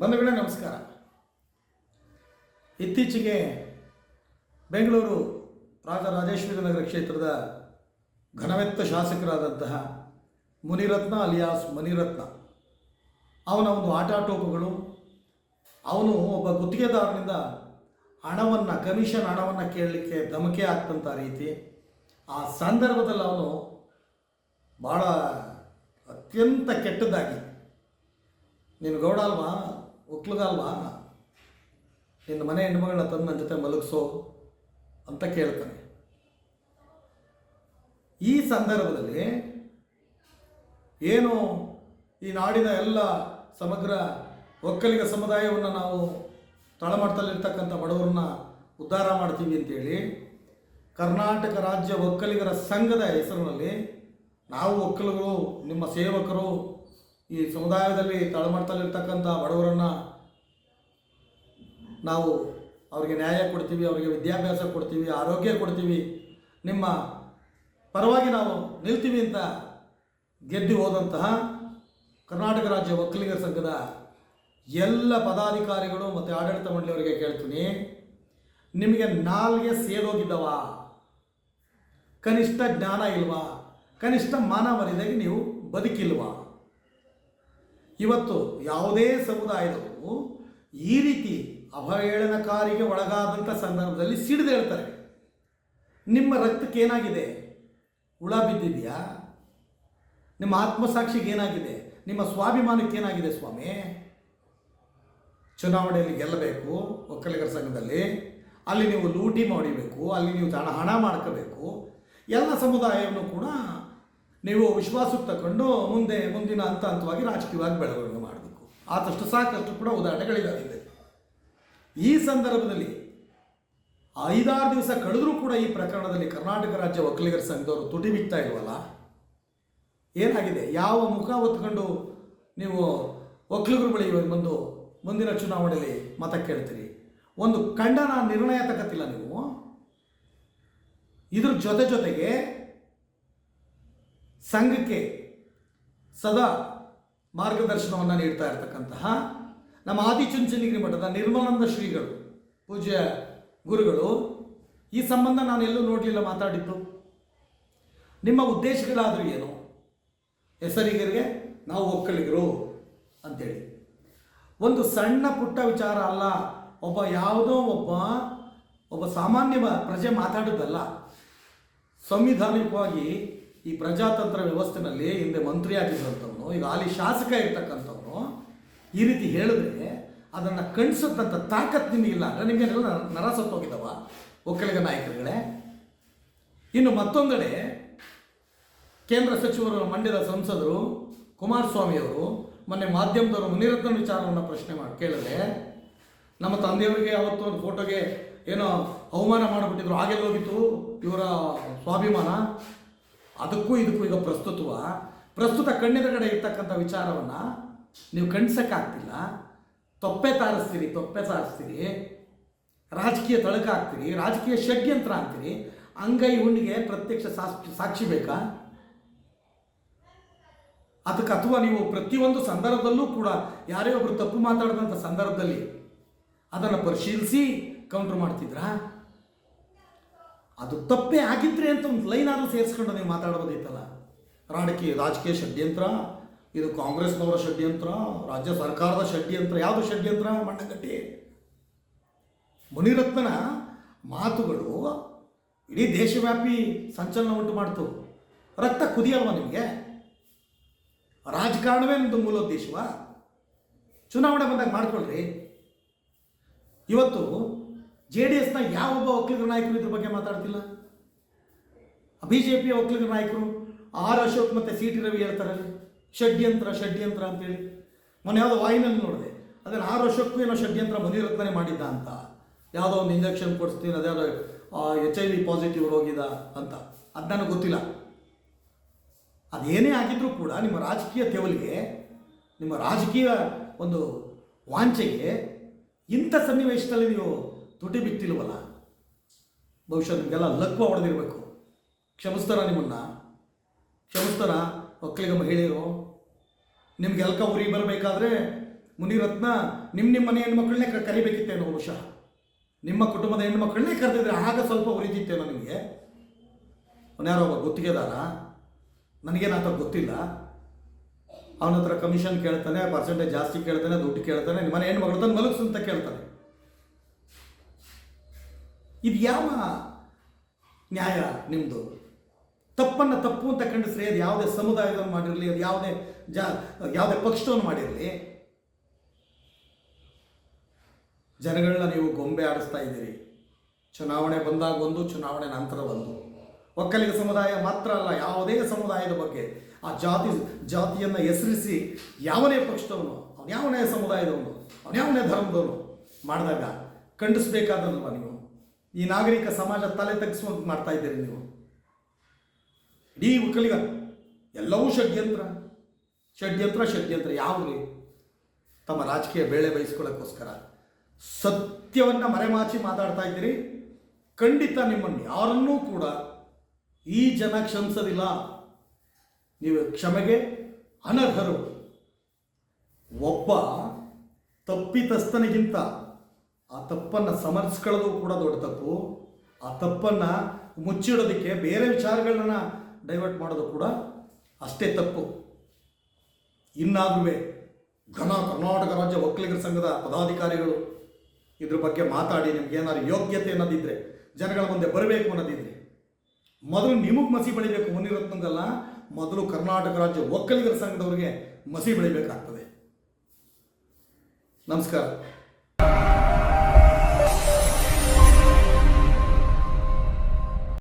ಬಂಧುಗಳೇ, ನಮಸ್ಕಾರ. ಇತ್ತೀಚೆಗೆ ಬೆಂಗಳೂರು ರಾಜರಾಜೇಶ್ವರಿ ನಗರ ಕ್ಷೇತ್ರದ ಘನವೆತ್ತ ಶಾಸಕರಾದಂತಹ ಮುನಿರತ್ನ ಅಲಿಯಾಸ್ ಮನಿರತ್ನ. ಅವನ ಒಂದು ಆಟಾಟೋಪಗಳು, ಅವನು ಒಬ್ಬ ಗುತ್ತಿಗೆದಾರನಿಂದ ಹಣವನ್ನು, ಕಮಿಷನ್ ಹಣವನ್ನು ಕೇಳಲಿಕ್ಕೆ ಧಮಕೆ ಆಗ್ತಂಥ ರೀತಿ, ಆ ಸಂದರ್ಭದಲ್ಲಿ ಅವನು ಭಾಳ ಅತ್ಯಂತ ಕೆಟ್ಟದಾಗಿ ನೀನು ಗೌಡ ಅಲ್ವಾ? ಒಕ್ಲುಗ ಅಲ್ವಾ ನಿನ್ನ ಮನೆ ಹೆಣ್ಮಗಳನ್ನ ತಂದು ನನ್ನ ಜೊತೆ ಮಲಗಿಸೋ ಅಂತ ಕೇಳ್ತಾನೆ. ಈ ಸಂದರ್ಭದಲ್ಲಿ ಏನು ಈ ನಾಡಿನ ಎಲ್ಲ ಸಮಗ್ರ ಒಕ್ಕಲಿಗ ಸಮುದಾಯವನ್ನು ನಾವು ತಳಮಟ್ಟದಲ್ಲಿರ್ತಕ್ಕಂಥ ಬಡವರನ್ನ ಉದ್ಧಾರ ಮಾಡ್ತೀವಿ ಅಂತೇಳಿ ಕರ್ನಾಟಕ ರಾಜ್ಯ ಒಕ್ಕಲಿಗರ ಸಂಘದ ಹೆಸರಿನಲ್ಲಿ ನಾವು ಒಕ್ಕಲಿಗರು ನಿಮ್ಮ ಸೇವಕರು ಈ ಸಮುದಾಯದಲ್ಲಿ ತಳಮಟ್ಟದಲ್ಲಿರ್ತಕ್ಕಂಥ ಬಡವರನ್ನು ನಾವು ಅವರಿಗೆ ನ್ಯಾಯ ಕೊಡ್ತೀವಿ, ಅವರಿಗೆ ವಿದ್ಯಾಭ್ಯಾಸ ಕೊಡ್ತೀವಿ, ಆರೋಗ್ಯ ಕೊಡ್ತೀವಿ. ನಿಮ್ಮ ಪರವಾಗಿ ನಾವು ನಿಲ್ತೀವಿ ಅಂತ ಗೆದ್ದು ಹೋದಂತಹ ಕರ್ನಾಟಕ ರಾಜ್ಯ ಒಕ್ಕಲಿಗರ ಸಂಘದ ಎಲ್ಲ ಪದಾಧಿಕಾರಿಗಳು ಮತ್ತು ಆಡಳಿತ ಮಂಡಳಿಯವರಿಗೆ ಕೇಳ್ತೀನಿ. ನಿಮಗೆ ನಾಲ್ಗೆ ಸೇರೋಗಿದ್ದವ ಕನಿಷ್ಠ ಜ್ಞಾನ ಇಲ್ವಾ? ಕನಿಷ್ಠ ಮಾನ ಮರ್ಯಾದೆಗೆ ನೀವು ಬದುಕಿಲ್ವಾ? ಇವತ್ತು ಯಾವುದೇ ಸಮುದಾಯದವರು ಈ ರೀತಿ ಅವಹೇಳನಕಾರಿಗೆ ಒಳಗಾದಂಥ ಸಂದರ್ಭದಲ್ಲಿ ಸಿಡಿದೇಳ್ತಾರೆ ನಿಮ್ಮ ರಕ್ತಕ್ಕೆ ಏನಾಗಿದೆ? ಹುಳ ಬಿದ್ದಿದೆಯಾ? ನಿಮ್ಮ ಆತ್ಮಸಾಕ್ಷಿಗೆ ಏನಾಗಿದೆ? ನಿಮ್ಮ ಸ್ವಾಭಿಮಾನಕ್ಕೆ ಏನಾಗಿದೆ ಸ್ವಾಮಿ? ಚುನಾವಣೆಯಲ್ಲಿ ಗೆಲ್ಲಬೇಕು ಒಕ್ಕಲಿಗರ ಸಂಘದಲ್ಲಿ. ಅಲ್ಲಿ ನೀವು ಲೂಟಿ ಮಾಡಿಬೇಕು, ಅಲ್ಲಿ ನೀವು ಹಣ ಹಣ ಮಾಡ್ಕೋಬೇಕು. ಎಲ್ಲ ಸಮುದಾಯವನ್ನು ಕೂಡ ನೀವು ವಿಶ್ವಾಸಕ್ಕೆ ತಗೊಂಡು ಮುಂದೆ ಮುಂದಿನ ಹಂತ ಹಂತವಾಗಿ ರಾಜಕೀಯವಾಗಿ ಬೆಳವಣಿಗೆ ಮಾಡಬೇಕು. ಆದಷ್ಟು ಸಾಕಷ್ಟು ಕೂಡ ಉದಾಹರಣೆಗಳಿದಾವೆ. ಈ ಸಂದರ್ಭದಲ್ಲಿ ಐದಾರು ದಿವಸ ಕಳೆದರೂ ಕೂಡ ಈ ಪ್ರಕರಣದಲ್ಲಿ ಕರ್ನಾಟಕ ರಾಜ್ಯ ಒಕ್ಕಲಿಗರ ಸಂಘದವರು ತುಟಿ ಬಿಡ್ತಾ ಇಲ್ವಲ್ಲ? ಏನಾಗಿದೆ? ಯಾವ ಮುಖ ಹೊತ್ಕೊಂಡು ನೀವು ಒಕ್ಕಲಿಗರ ಬಳಿ ಬಂದು ಮುಂದಿನ ಚುನಾವಣೆಯಲ್ಲಿ ಮತ ಕೇಳ್ತೀರಿ? ಒಂದು ಖಂಡನ ನಿರ್ಣಯ ತಗತ್ತಿಲ್ಲ ನೀವು? ಇದ್ರ ಜೊತೆ ಜೊತೆಗೆ ಸಂಘಕ್ಕೆ ಸದಾ ಮಾರ್ಗದರ್ಶನವನ್ನು ನೀಡ್ತಾ ಇರತಕ್ಕಂತಹ ನಮ್ಮ ಆದಿಚುಂಚನಗಿರಿ ಮಠದ ನಿರ್ಮಲಾನಂದ ಶ್ರೀಗಳು, ಪೂಜ್ಯ ಗುರುಗಳು, ಈ ಸಂಬಂಧ ನಾನು ಎಲ್ಲೂ ನೋಡಲಿಲ್ಲ, ಮಾತಾಡಿದ್ದು. ನಿಮ್ಮ ಉದ್ದೇಶಗಳಾದರೂ ಏನು? ಹೆಸರಿಗರಿಗೆ ನಾವು ಒಕ್ಕಲಿಗರು ಅಂತೇಳಿ. ಒಂದು ಸಣ್ಣ ಪುಟ್ಟ ವಿಚಾರ ಅಲ್ಲ, ಒಬ್ಬ ಯಾವುದೋ ಒಬ್ಬ ಒಬ್ಬ ಸಾಮಾನ್ಯ ಪ್ರಜೆ ಮಾತಾಡೋದಲ್ಲ. ಸಂವಿಧಾನಿಕವಾಗಿ ಈ ಪ್ರಜಾತಂತ್ರ ವ್ಯವಸ್ಥೆನಲ್ಲಿ ಹಿಂದೆ ಮಂತ್ರಿ ಆಗಿದ್ದಂಥವನು ಈಗ ಅಲ್ಲಿ ಶಾಸಕ ಇರ್ತಕ್ಕಂಥವನು, ಈ ರೀತಿ ಹೇಳಿದ್ರೆ ಅದನ್ನು ಕಣಿಸೋದಂಥ ತಾಕತ್ ನಿಮಗಿಲ್ಲ ಅಂದರೆ ನಿಮಗೆಲ್ಲ ನರ ಸತ್ತೋಗಿದ್ದಾವ ಒಕ್ಕಲಿಗ ನಾಯಕರುಗಳೇ. ಇನ್ನು ಮತ್ತೊಂದೆಡೆ ಕೇಂದ್ರ ಸಚಿವರು, ಮಂಡ್ಯದ ಸಂಸದರು ಕುಮಾರಸ್ವಾಮಿಯವರು ಮೊನ್ನೆ ಮಾಧ್ಯಮದವರು ಮುನಿರತ್ನ ವಿಚಾರವನ್ನು ಪ್ರಶ್ನೆ ಮಾಡಿ ಕೇಳಿದ್ರೆ, ನಮ್ಮ ತಂದೆಯವರಿಗೆ ಅವತ್ತು ಒಂದು ಫೋಟೋಗೆ ಏನೋ ಅವಮಾನ ಮಾಡಿಬಿಟ್ಟಿದ್ರು ಹಾಗೆಲ್ಲೋಗಿತ್ತು ಇವರ ಸ್ವಾಭಿಮಾನ. ಅದಕ್ಕೂ ಇದಕ್ಕೂ ಈಗ ಪ್ರಸ್ತುತವ. ಪ್ರಸ್ತುತ ಕಣ್ಣೆದುರುಗಡೆ ಇರ್ತಕ್ಕಂಥ ವಿಚಾರವನ್ನು ನೀವು ಕಣ್ಸಕ್ಕಾಗ್ತಿಲ್ಲ ತೊಪ್ಪೆ ತಾರಿಸ್ತೀರಿ ತೊಪ್ಪೆ ತಾರಿಸ್ತೀರಿ. ರಾಜಕೀಯ ತಳಕ ಹಾಕ್ತೀರಿ, ರಾಜಕೀಯ ಷಡ್ಯಂತ್ರ ಅಂತೀರಿ ಅಂಗೈ ಹುಣ್ಣಿಗೆ ಪ್ರತ್ಯಕ್ಷ ಸಾಕ್ಷಿ ಸಾಕ್ಷಿ ಬೇಕಾ? ಅದಕ್ಕೆ ಅಥವಾ ನೀವು ಪ್ರತಿಯೊಂದು ಸಂದರ್ಭದಲ್ಲೂ ಕೂಡ ಯಾರೇ ಒಬ್ಬರು ತಪ್ಪು ಮಾತಾಡಿದಂಥ ಸಂದರ್ಭದಲ್ಲಿ ಅದನ್ನು ಪರಿಶೀಲಿಸಿ ಕೌಂಟ್ರ್ ಮಾಡ್ತಿದ್ರಾ? ಅದು ತಪ್ಪೇ ಆಗಿದ್ರೆ ಅಂತ ಒಂದು ಲೈನ್ ಆದರೂ ಸೇರಿಸ್ಕೊಂಡು ನೀವು ಮಾತಾಡ್ಬೋದಿತ್ತಲ್ಲ ರಾಜಕೀಯ ರಾಜಕೀಯ ಷಡ್ಯಂತ್ರ, ಇದು ಕಾಂಗ್ರೆಸ್ನವರ ಷಡ್ಯಂತ್ರ, ರಾಜ್ಯ ಸರ್ಕಾರದ ಷಡ್ಯಂತ್ರ, ಯಾವುದು ಷಡ್ಯಂತ್ರ? ಮಣ್ಣಗಟ್ಟಿ ಮುನಿರತ್ನನ ಮಾತುಗಳು ಇಡೀ ದೇಶವ್ಯಾಪಿ ಸಂಚಲನ ಉಂಟು ಮಾಡ್ತು. ರಕ್ತ ಕುದಿಯಲ್ವ ನಿಮಗೆ? ರಾಜಕಾರಣವೇ ನಿಮ್ಮದು ಮೂಲೋದ್ದೇಶವ ಚುನಾವಣೆ ಬಂದಾಗ ಮಾಡ್ಕೊಳ್ರಿ. ಇವತ್ತು ಜೆ ಡಿ ಎಸ್ನ ಯಾವೊಬ್ಬ ಒಕ್ಕಲಿಗರ ನಾಯಕರು ಇದ್ರ ಬಗ್ಗೆ ಮಾತಾಡ್ತಿಲ್ಲ? ಬಿ ಜೆ ಪಿಯ ಒಕ್ಕಲಿಗರ ನಾಯಕರು ಆರ್ ಅಶೋಕ್ ಮತ್ತು ಸಿ ಟಿ ರವಿ ಹೇಳ್ತಾರೆ, ಷಡ್ಯಂತ್ರ ಷಡ್ಯಂತ್ರ ಅಂತೇಳಿ. ಮೊನ್ನೆ ಯಾವುದೋ ವಾಯಿನಲ್ಲಿ ನೋಡಿದೆ ಅದನ್ನು ಆರ್ ಅಶೋಕ್ಗೂ ಏನೋ ಷಡ್ಯಂತ್ರ ಮನಿರತ್ನೇ ಮಾಡಿದ್ದ ಅಂತ. ಯಾವುದೋ ಒಂದು ಇಂಜೆಕ್ಷನ್ ಕೊಡಿಸ್ತೀನಿ, ಅದ್ಯಾವುದೋ ಎಚ್ ಐ ವಿ ಪಾಸಿಟಿವ್ ರೋಗಿದ ಅಂತ. ಅದು ನನಗೆ ಗೊತ್ತಿಲ್ಲ. ಅದೇನೇ ಆಗಿದ್ರೂ ಕೂಡ ನಿಮ್ಮ ರಾಜಕೀಯ ತೆವಲಿಗೆ ನಿಮ್ಮ ರಾಜಕೀಯ ಒಂದು ವಾಂಚೆಗೆ ಇಂಥ ಸನ್ನಿವೇಶದಲ್ಲಿ ನೀವು ತುಟಿ ಬಿತ್ತಿಲ್ವಲ್ಲ? ಬಹುಶಃ ನಿಮಗೆಲ್ಲ ಲಕ್ವ ಹೊಡೆದಿರಬೇಕು. ಕ್ಷಮಿಸ್ತಾರ ನಿಮ್ಮನ್ನ. ಕ್ಷಮಿಸ್ತಾರ ಒಕ್ಕಲಿಗ ಮಹಿಳೆಯರು. ನಿಮ್ಗೆ ಎಲ್ಕ ಉರಿ ಬರಬೇಕಾದ್ರೆ ಮುನಿರತ್ನ ನಿಮ್ಮ ನಿಮ್ಮ ಮನೆ ಹೆಣ್ಮಕ್ಳನ್ನೇ ಕರಿಬೇಕಿತ್ತೇನೋ ಬಹುಶಃ. ನಿಮ್ಮ ಕುಟುಂಬದ ಹೆಣ್ಮಕ್ಳನ್ನೇ ಕರೆದಿದ್ರೆ ಆಗ ಸ್ವಲ್ಪ ಉರಿದಿತ್ತೇನೋ ನಿಮಗೆ? ಅವನ್ಯಾರೋ ಒಬ್ಬ ಗುತ್ತಿಗೆದಾರ? ನನಗೇನಾತ ಗೊತ್ತಿಲ್ಲ. ಅವನ ಹತ್ರ ಕಮಿಷನ್ ಕೇಳ್ತಾನೆ ಪರ್ಸೆಂಟೇಜ್ ಜಾಸ್ತಿ ಕೇಳ್ತಾನೆ, ದುಡ್ಡು ಕೇಳ್ತಾನೆ, ನಿಮ್ಮ ಮನೆ ಹೆಣ್ಮಗಳು ತಂದು ಮಲಗಿಸು ಅಂತ ಕೇಳ್ತಾನೆ. ಇದು ಯಾವ ನ್ಯಾಯ ನಿಮ್ಮದು ತಪ್ಪನ್ನು ತಪ್ಪು ಅಂತ ಖಂಡಿಸ್ರಿ ಅದು ಯಾವುದೇ ಸಮುದಾಯದವನ್ನು ಮಾಡಿರಲಿ, ಅದು ಯಾವುದೇ ಜಾ, ಯಾವುದೇ ಪಕ್ಷವನ್ನು ಮಾಡಿರಲಿ, ಜನಗಳನ್ನ ನೀವು ಗೊಂಬೆ ಆಡಿಸ್ತಾ ಇದ್ದೀರಿ. ಚುನಾವಣೆ ಬಂದಾಗ ಒಂದು, ಚುನಾವಣೆ ನಂತರ ಒಂದು. ಒಕ್ಕಲಿಗ ಸಮುದಾಯ ಮಾತ್ರ ಅಲ್ಲ, ಯಾವುದೇ ಸಮುದಾಯದ ಬಗ್ಗೆ. ಆ ಜಾತಿ, ಜಾತಿಯನ್ನು ಹೆಸರಿಸಿ ಯಾವನೇ ಪಕ್ಷದವನು ಅವನ್ಯಾವನೇ ಸಮುದಾಯದವನು ಅವನ್ಯಾವನೇ ಧರ್ಮದವನು ಮಾಡಿದಾಗ ಖಂಡಿಸ್ಬೇಕಾದಲ್ವ ನೀವು? ಈ ನಾಗರಿಕ ಸಮಾಜ ತಲೆ ತಗ್ಗಿಸುವಂತ ಮಾಡ್ತಾ ಇದ್ದೀರಿ ನೀವು. ಇಡೀ ಒಕ್ಕಲಿಗ ಎಲ್ಲವೂ ಷಡ್ಯಂತ್ರ. ಷಡ್ಯಂತ್ರ ಷಡ್ಯಂತ್ರ ಯಾವ್ರಿ ತಮ್ಮ ರಾಜಕೀಯ ಬೇಳೆ ಬಯಸ್ಕೊಳ್ಳೋಕ್ಕೋಸ್ಕರ. ಸತ್ಯವನ್ನು ಮರೆಮಾಚಿ ಮಾತಾಡ್ತಾ ಇದ್ದೀರಿ. ಖಂಡಿತ ನಿಮ್ಮನ್ನು ಯಾರನ್ನೂ ಕೂಡ ಈ ಜನ ಕ್ಷಮಿಸೋದಿಲ್ಲ. ನೀವು ಕ್ಷಮೆಗೆ ಅನರ್ಹರು. ಒಬ್ಬ ತಪ್ಪಿತಸ್ಥನಿಗಿಂತ ಆ ತಪ್ಪನ್ನು ಸಮರ್ಸ್ಕೊಳ್ಳೋದು ಕೂಡ ದೊಡ್ಡ ತಪ್ಪು. ಆ ತಪ್ಪನ್ನು ಮುಚ್ಚಿಡೋದಕ್ಕೆ ಬೇರೆ ವಿಚಾರಗಳನ್ನ ಡೈವರ್ಟ್ ಮಾಡೋದು ಕೂಡ ಅಷ್ಟೇ ತಪ್ಪು. ಇನ್ನಾದ್ರೂ ಘನ ಕರ್ನಾಟಕ ರಾಜ್ಯ ಒಕ್ಕಲಿಗರ ಸಂಘದ ಪದಾಧಿಕಾರಿಗಳು ಇದ್ರ ಬಗ್ಗೆ ಮಾತಾಡಿ ನಿಮ್ಗೆ ಏನಾದ್ರು ಯೋಗ್ಯತೆ ಅನ್ನೋದಿದ್ರೆ, ಜನಗಳ ಮುಂದೆ ಬರಬೇಕು ಅನ್ನೋದಿದ್ರೆ. ಮೊದಲು ನಿಮಗೆ ಮಸಿ ಬೆಳಿಬೇಕು ಮುನಿರತ್ನಂಗಲ್ಲ ಮೊದಲು ಕರ್ನಾಟಕ ರಾಜ್ಯ ಒಕ್ಕಲಿಗರ ಸಂಘದವರಿಗೆ ಮಸಿ ಬೆಳಿಬೇಕಾಗ್ತದೆ. ನಮಸ್ಕಾರ.